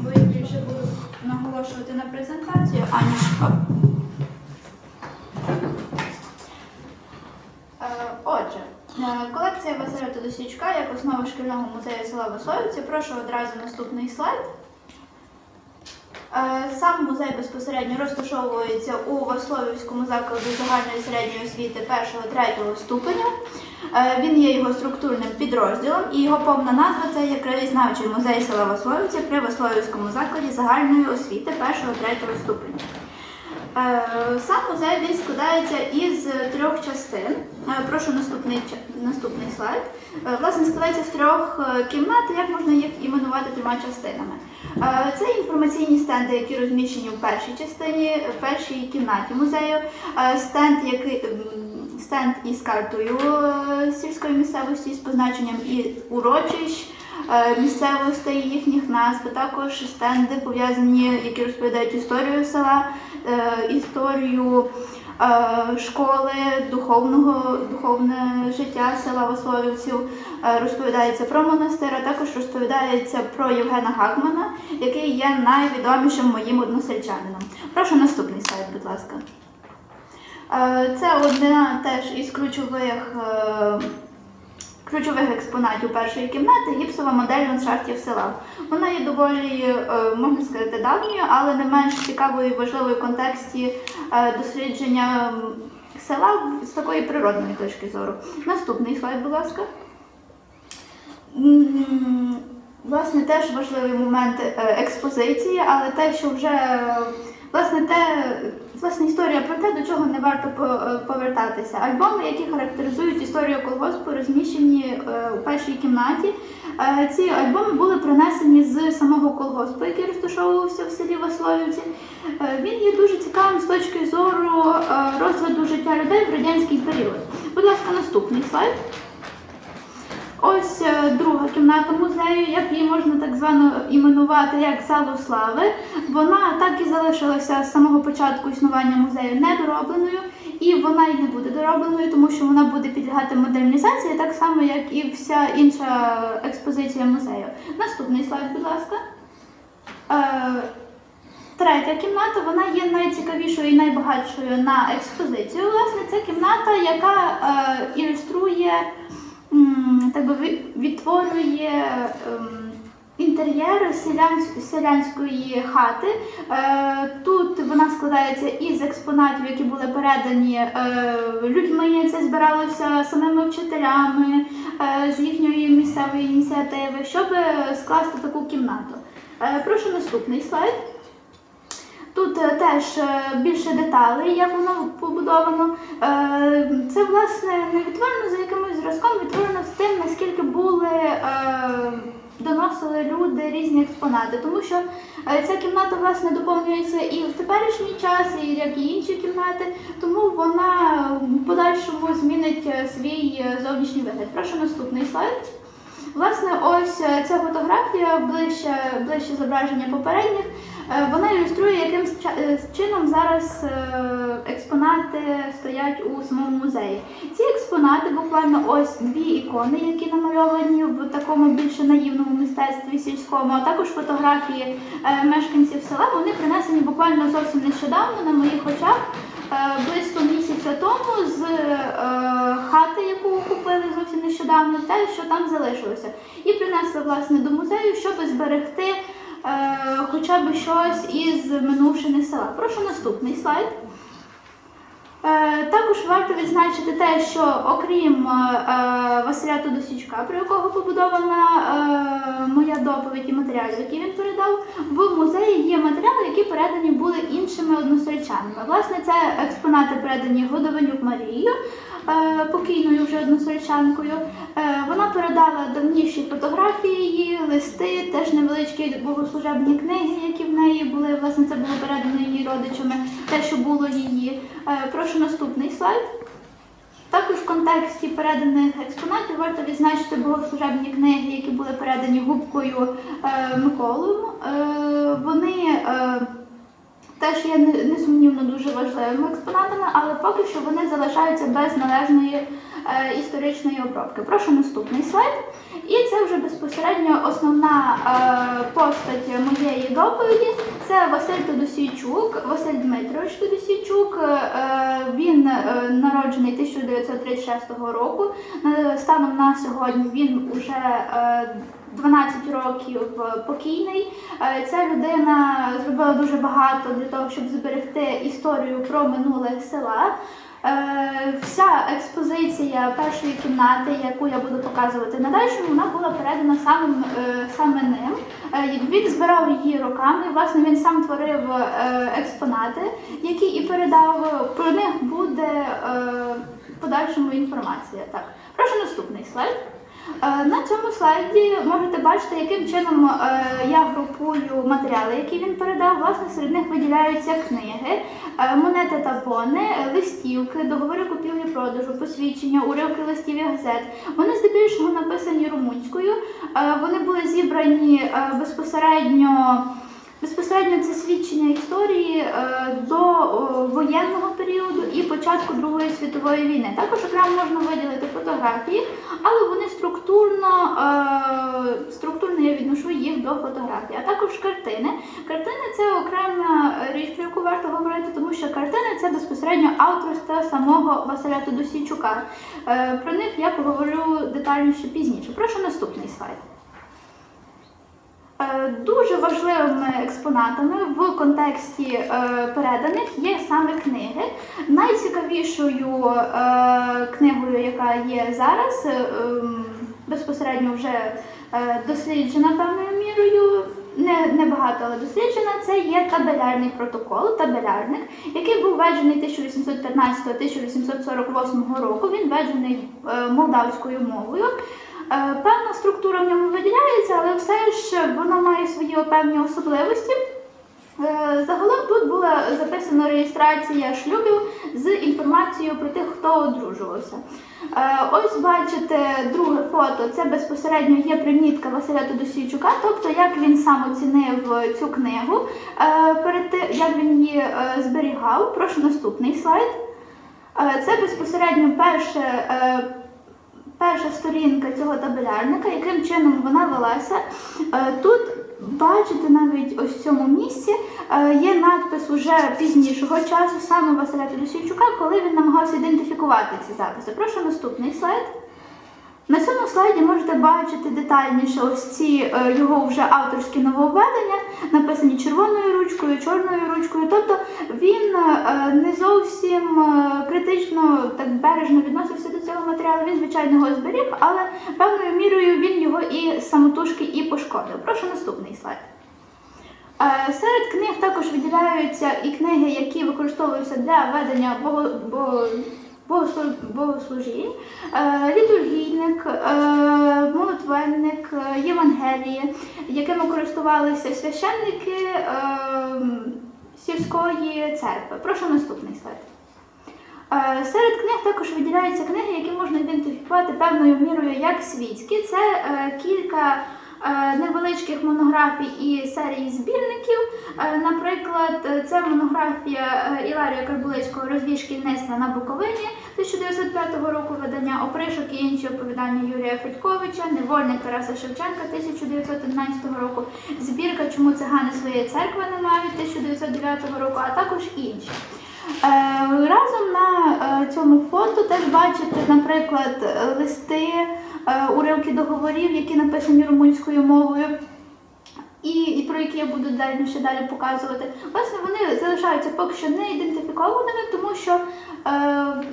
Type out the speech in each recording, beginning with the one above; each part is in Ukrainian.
Бо я більше буду наголошувати на презентацію, аніж. Отже, е, колекція Василя Тодосічка як основа шкільного музею села Весловиці. Прошу одразу наступний слайд. Е, Сам музей безпосередньо розташовується у Васловівському закладі загальної середньої освіти 1-3 ступеня. Е, Він є його структурним підрозділом і його повна назва це є краєзнавчий музей села Васловиці при Васловівському закладі загальної освіти 1-3 ступеня. Е, Сам музей він складається із трьох частин. Е, Прошу наступний, наступний слайд. Е, Власне, складається з трьох кімнат, як можна їх іменувати трьома частинами. Це інформаційні стенди, які розміщені в першій частині, в першій кімнаті музею. Стенд, який м, стенд із картою сільської місцевості з позначенням і урочищ. Місцевостей їхніх назв, також стенди пов'язані, які розповідають історію села, історію е, школи, духовного, духовне життя села Васловівців, е, розповідається про монастир, а також розповідається про Євгена Гакмана, який є найвідомішим моїм односельчанином. Прошу наступний слайд, будь ласка. Е, Це одна теж із ключових. Ключових експонатів першої кімнати гіпсова модель ландшафтів села. Вона є доволі, е, можна сказати, давньою, але не менш цікавою і важливою в контексті е, дослідження села з такої природної точки зору. Наступний слайд, будь ласка. Власне, теж важливий момент е, експозиції, але те, що вже власне те, власне історія про те, до чого не варто е, повертатися. Альбоми, які характеризують історію колгоспу, розміщені е, у першій кімнаті. Е, Ці альбоми були принесені з самого колгоспу, який розташовувався в селі Васловівці. Він є дуже цікавим з точки зору розгляду життя людей в радянський період. Будь ласка, наступний слайд. Ось е, друга кімната музею, як її можна так звано іменувати як залу слави. Вона так і залишилася з самого початку існування музею недоробленою, і вона й не буде доробленою, тому що вона буде підлягати модернізації, так само як і вся інша експозиція музею. Наступний слайд, будь ласка. Е, Третя кімната вона є найцікавішою і найбагатшою на експозицію. Власне, це кімната, яка е, ілюструє, так би відтворює ем, інтер'єр селянської хати. Е, тут вона складається із експонатів, які були передані е, людьми. Це збиралося самими вчителями е, з їхньої місцевої ініціативи, щоб скласти таку кімнату. Прошу наступний слайд. Тут теж більше деталей, як воно побудовано. Це власне не відтворено за якимось зразком, відтворено з тим, наскільки були е, доносили люди різні експонати. Тому що е, ця кімната власне доповнюється і в теперішній час, і як і інші кімнати, тому вона в подальшому змінить е, свій е, зовнішній вигляд. Прошу наступний слайд. Власне, ось ця фотографія ближче, ближче зображення попередніх. Е, Вона ілюструє, яким е, чином зараз е, експонати стоять у самому музеї. Ці експонати буквально ось дві ікони, які намальовані в такому більше наївному мистецтві сільському, а також фотографії мешканців села. Вони принесені буквально зовсім нещодавно на моїх очах. Близько місяця тому з хати, яку купили зовсім нещодавно, те, що там залишилося, і принесли власне до музею, щоб зберегти хоча б щось із минувшини села. Прошу наступний слайд. Е, Також варто відзначити те, що окрім е, е, Василя Тодосічка, про якого побудована моя доповідь і матеріали, які він передав, в музеї є матеріали, які передані були іншими односельчанами. Власне, це експонати передані Годованюк Марією, покійною вже односельчанкою. Вона передала давніші фотографії, її, листи, теж невеличкі богослужебні книги, які в неї були. Власне, це було передано її родичами, те, що було її. Е, Прошу наступний слайд. Також в контексті переданих експонатів варто відзначити богослужебні книги, які були передані губкою е, Миколою. Е, вони е, теж є несумнівно дуже важливими експонатами, але поки що вони залишаються без належної історичної обробки. Прошу наступний слайд. І це вже безпосередньо основна е, постать моєї доповіді. Це Василь Тодосійчук, Василь Дмитрович Тодосійчук. Е, е, він е, народжений 1936 року. Е, станом на сьогодні він уже е, 12 років е, покійний. Е, Ця людина зробила дуже багато для того, щоб зберегти історію про минуле села. Е, Вся експозиція першої кімнати, яку я буду показувати надалі, вона була передана самим, е, саме ним. Е, Він збирав її роками. Власне, він сам творив експонати, які і передав. Про них буде в подальшому інформація. Так, прошу наступний слайд. На цьому слайді можете бачити, яким чином я групую матеріали, які він передав. Власне, серед них виділяються книги, е, монети та бони, е, листівки, договори купівлі-продажу, посвідчення, уривки листів і газет. Вони здебільшого написані румунською. Е, Вони були зібрані безпосередньо. Безпосередньо це свідчення історії до о, воєнного періоду і початку Другої світової війни. Також окремо можна виділити фотографії, але вони структурно, е, структурно я відношу їх до фотографій, а також картини. Картини це окрема річ, про яку варто говорити, тому що картини це безпосередньо авторство самого Василя Тодосійчука. Е, Про них я поговорю детальніше пізніше. Прошу наступний слайд. Е, Дуже важливими експонатами в контексті е, переданих є саме книги. Найцікавішою е, книгою, яка є зараз, ем, безпосередньо вже досліджена певною мірою. Не, не багато, але досліджена, це є табелярний протокол, табелярник, який був введений 1815-1848 року. Він введений молдавською мовою. Е, Певна структура в ньому виділяється, але все ж вона має свої певні особливості. Е, Загалом тут була записана реєстрація шлюбів з інформацією про тих, хто одружувався. Е, Ось бачите друге фото. Це безпосередньо є примітка Василя Тодосійчука, тобто як він сам оцінив цю книгу, перед тим, як він її зберігав. Прошу наступний слайд. Це безпосередньо перше. Перша сторінка цього табелярника, яким чином вона велася. Е, Тут бачите навіть ось в цьому місці е, є надпис уже пізнішого часу, саме Василя Тодосійчука, коли він намагався ідентифікувати ці записи. Прошу наступний слайд. На цьому слайді можете бачити детальніше ось ці е, його вже авторські нововведення, написані червоною ручкою, чорною ручкою. Тобто він е, не зовсім е, критично так бережно відносився до цього матеріалу. Він, звичайно, його зберіг, але певною мірою він його і самотужки і пошкодив. Прошу наступний слайд. Серед книг також виділяються і книги, які використовуються для ведення бого, богослужінь, Е, літургійник, е, молитвенник, е, Євангеліє, якими користувалися священники сільської церкви. Прошу наступний слайд. Серед книг також виділяються книги, які можна ідентифікувати певною мірою як світські. Це кілька невеличких монографій і серії збірників. Е, Наприклад, е, це монографія е, Іларія Карбулецького «Розвій шкільництва на Буковині 1905 року видання опришок і інші оповідання Юрія Федьковича, Невольник Тараса Шевченка 1911 року, збірка Чому цигани своєї церкви не мають 1909 року, а також інші. Е, Разом на е, цьому фото теж бачите, наприклад, листи, е, уривки договорів, які написані румунською мовою. І, і про які я буду далі ще далі показувати. Власне, вони залишаються поки що не ідентифікованими, тому що е,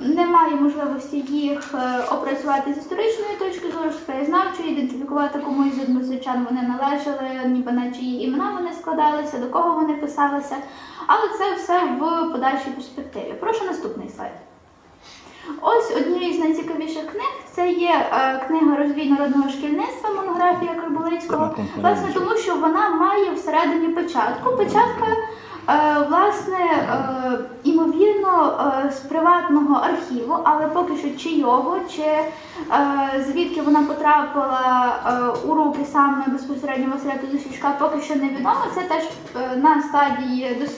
немає можливості їх е, опрацювати з історичної точки зору, з краєзнавчої, ідентифікувати комусь з односельчан вони належали, ніби на чиї імена вони складалися, до кого вони писалися. Але це все в подальшій перспективі. Прошу наступний слайд. Ось однією з найцікавіших книг це є е, книга Розвій народного шкільництва, монографія Карбулицького. Власне, тому що вона має всередині печатку. Печатка, е, власне, е, імовірно, з приватного архіву, але поки що чи його, чи звідки вона потрапила у руки саме безпосередньо Василя Тодосічка, поки що невідомо. Це теж на стадії дослідження.